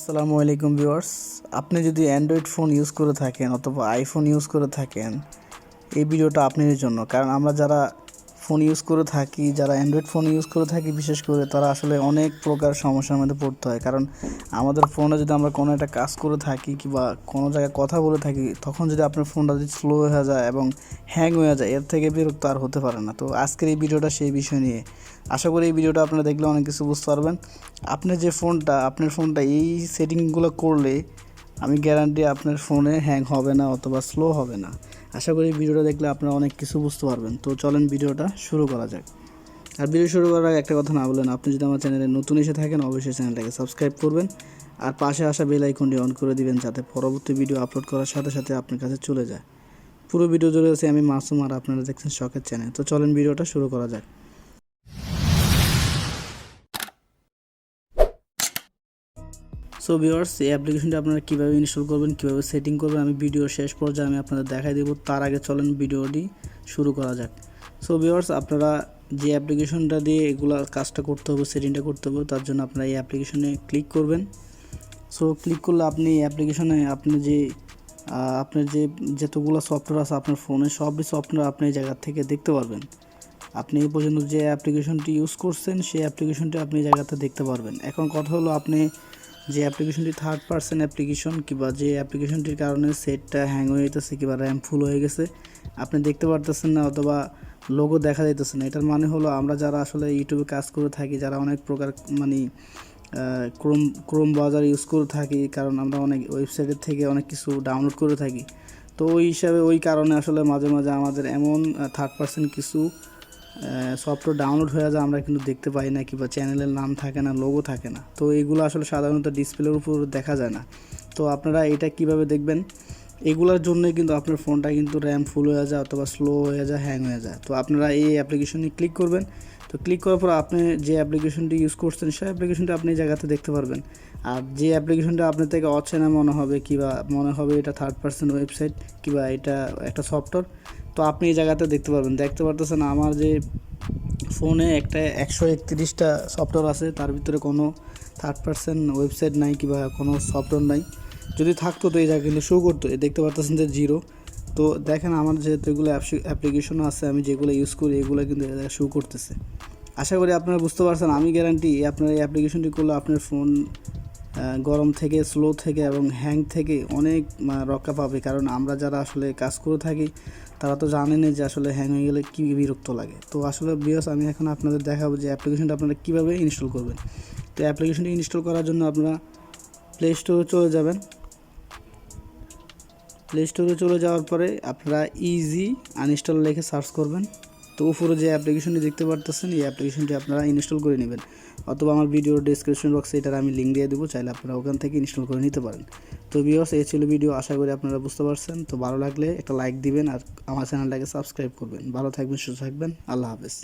আসসালামু আলাইকুম ভিউয়ার্স। আপনি যদি অ্যান্ড্রয়েড ফোন ইউজ করে থাকেন অথবা আইফোন ইউজ করে থাকেন, এই ভিডিওটা আপনাদের জন্য। কারণ আমরা যারা ফোন ইউজ করে থাকি, যারা অ্যান্ড্রয়েড ফোন ইউজ করে থাকি, বিশেষ করে তারা আসলে অনেক প্রকার সমস্যার মধ্যে পড়তে হয়। কারণ আমাদের ফোনে যদি আমরা কোনো একটা কাজ করে থাকি কিংবা কোনো জায়গায় কথা বলে থাকি, তখন যদি আপনার ফোনটা যদি স্লো হয়ে যায় এবং হ্যাং হয়ে যায়, এর থেকে বিরক্ত আর হতে পারে না। তো আজকের এই ভিডিওটা সেই বিষয় নিয়ে। আশা করি এই ভিডিওটা আপনারা দেখলে অনেক কিছু বুঝতে পারবেন। আপনি যে ফোনটা আপনার ফোনটা এই সেটিংগুলো করলে আমি গ্যারান্টি আপনার ফোনে হ্যাং হবে না অথবা স্লো হবে না। আশা করি ভিডিওটা দেখলে আপনারা অনেক কিছু বুঝতে পারবেন। তো চলেন ভিডিওটা শুরু করা যাক। আর ভিডিও শুরু করার আগে একটা কথা না বলেন, আপনি যদি আমার চ্যানেলে নতুন এসে থাকেন, অবশ্যই চ্যানেলটাকে সাবস্ক্রাইব করবেন। আর পাশে আসা বেল আইকনটি অন করে দিবেন, যাতে পরবর্তী ভিডিও আপলোড করার সাথে সাথে আপনার কাছে চলে যায়। পুরো ভিডিও জুড়ে আছে আমি মাসুম, আর আপনারা দেখছেন শখের চ্যানেল তো চলেন ভিডিওটা শুরু করা যাক। সো ভিউয়ার্স এই অ্যাপ্লিকেশনটি আপনারা কীভাবে ইনস্টল করবেন, কীভাবে সেটিং করবেন, আমি ভিডিও শেষ পর্যায়ে আমি আপনাদের দেখাই দেবো। তার আগে চলেন ভিডিওটি শুরু করা যাক। সো ভিউয়ার্স আপনারা যে অ্যাপ্লিকেশনটা দিয়ে এগুলা কাজটা করতে হবে সেটিংটা করতে হবে, তার জন্য আপনারা এই অ্যাপ্লিকেশনে ক্লিক করবেন। সো ক্লিক করলে আপনি এই অ্যাপ্লিকেশনে আপনি যে আপনার যে যতগুলো সফটওয়্যার আছে আপনার ফোনে সবই সফটওয়্যার আপনি এই জায়গা থেকে দেখতে পারবেন। আপনি এই পর্যন্ত যে অ্যাপ্লিকেশনটি ইউজ করছেন, সেই অ্যাপ্লিকেশনটি আপনি এই জায়গাতে দেখতে পারবেন। এখন কথা হলো আপনি যে অ্যাপ্লিকেশনটি থার্ড পার্সন অ্যাপ্লিকেশন কিংবা যে অ্যাপ্লিকেশনটির কারণে সেটটা হ্যাং হয়ে যেতেছে কিংবা র্যাম ফুল হয়ে গেছে, আপনি দেখতে পারতেছেন না অথবা লোগো দেখা যাইতেছে না। এটার মানে হলো আমরা যারা আসলে ইউটিউবে কাজ করে থাকি, যারা অনেক প্রকার মানে ক্রোম ক্রোম ব্রাউজার ইউজ করে থাকি, কারণ আমরা অনেক ওয়েবসাইটের থেকে অনেক কিছু ডাউনলোড করে থাকি। তো ওই হিসাবে ওই কারণে আসলে মাঝে মাঝে আমাদের এমন থার্ড পার্সন কিছু সফটওয়্যার ডাউনলোড হয়ে যায়, আমরা কিন্তু দেখতে পাই না কিংবা চ্যানেলের নাম থাকে না লোগো থাকে না। তো এইগুলো আসলে সাধারণত ডিসপ্লের উপর দেখা যায় না। তো আপনারা এটা কীভাবে দেখবেন? এগুলোর জন্যই কিন্তু আপনার ফোনটা কিন্তু র্যাম ফুল হয়ে যায় অথবা স্লো হয়ে যায় হ্যাং হয়ে যায়। তো আপনারা এই অ্যাপ্লিকেশনে ক্লিক করবেন। তো ক্লিক করার পর আপনি যে অ্যাপ্লিকেশনটি ইউজ করছেন, সেই অ্যাপ্লিকেশনটা আপনি এই জায়গাতে দেখতে পারবেন। আর যে অ্যাপ্লিকেশনটা আপনার থেকে অচেনা মনে হবে কিংবা মনে হবে এটা থার্ড পার্সন ওয়েবসাইট কিবা এটা একটা সফটওয়্যার তো আপনি এই জায়গাতে দেখতে পারবেন। দেখতে পারতেছেন আমার যে ফোনে একটা একশো একত্রিশটা সফটওয়্যার আছে, তার ভিতরে কোনো থার্ড পার্সন ওয়েবসাইট নাই কিংবা কোনো সফটওয়্যার নাই। যদি থাকতো তো এই জায়গা কিন্তু শো করতো। দেখতে পারতেছেন যে জিরো তো দেখেন আমার যেহেতু এগুলো অ্যাপ্লিকেশনও আছে, আমি যেগুলো ইউজ করি, এগুলো কিন্তু শো করতেছে। আশা করি আপনারা বুঝতে পারছেন, আমি গ্যারান্টি আপনার এই অ্যাপ্লিকেশনটি করলে আপনার ফোন গরম থেকে স্লো থেকে এবং হ্যাং থেকে অনেক রক্ষা পাবে। কারণ আমরা যারা আসলে কাজ করে থাকি তারা তো জানেনই যে আসলে হ্যাং হয়ে গেলে কী বিরক্ত লাগে। তো আসলে বিয়স আমি এখন আপনাদের দেখাবো যে অ্যাপ্লিকেশনটা আপনারা কীভাবে ইনস্টল করবেন। তো অ্যাপ্লিকেশনটি ইনস্টল করার জন্য আপনারা প্লে স্টোরে চলে যাবেন। প্লে স্টোরে চলে যাওয়ার পরে আপনারা ইজি আনইনস্টল লিখে সার্চ করবেন। তো উপরে যে অ্যাপ্লিকেশনটি দেখতে পারতেছেন, এই অ্যাপ্লিকেশনটি আপনারা ইনস্টল করে নেবেন। অথবা আমার ভিডিওর ডিসক্রিপশন বক্সে এটার আমি লিঙ্ক দিয়ে দেবো, চাইলে আপনারা ওখান থেকে ইনস্টল করে নিতে পারেন। তো ভিওর্স এই ছিল ভিডিও আশা করি আপনারা বুঝতে পারছেন। তো ভালো লাগলে একটা লাইক দিবেন আর আমার চ্যানেলটাকে সাবস্ক্রাইব করবেন। ভালো থাকবেন, সুস্থ থাকবেন। আল্লাহ হাফেজ।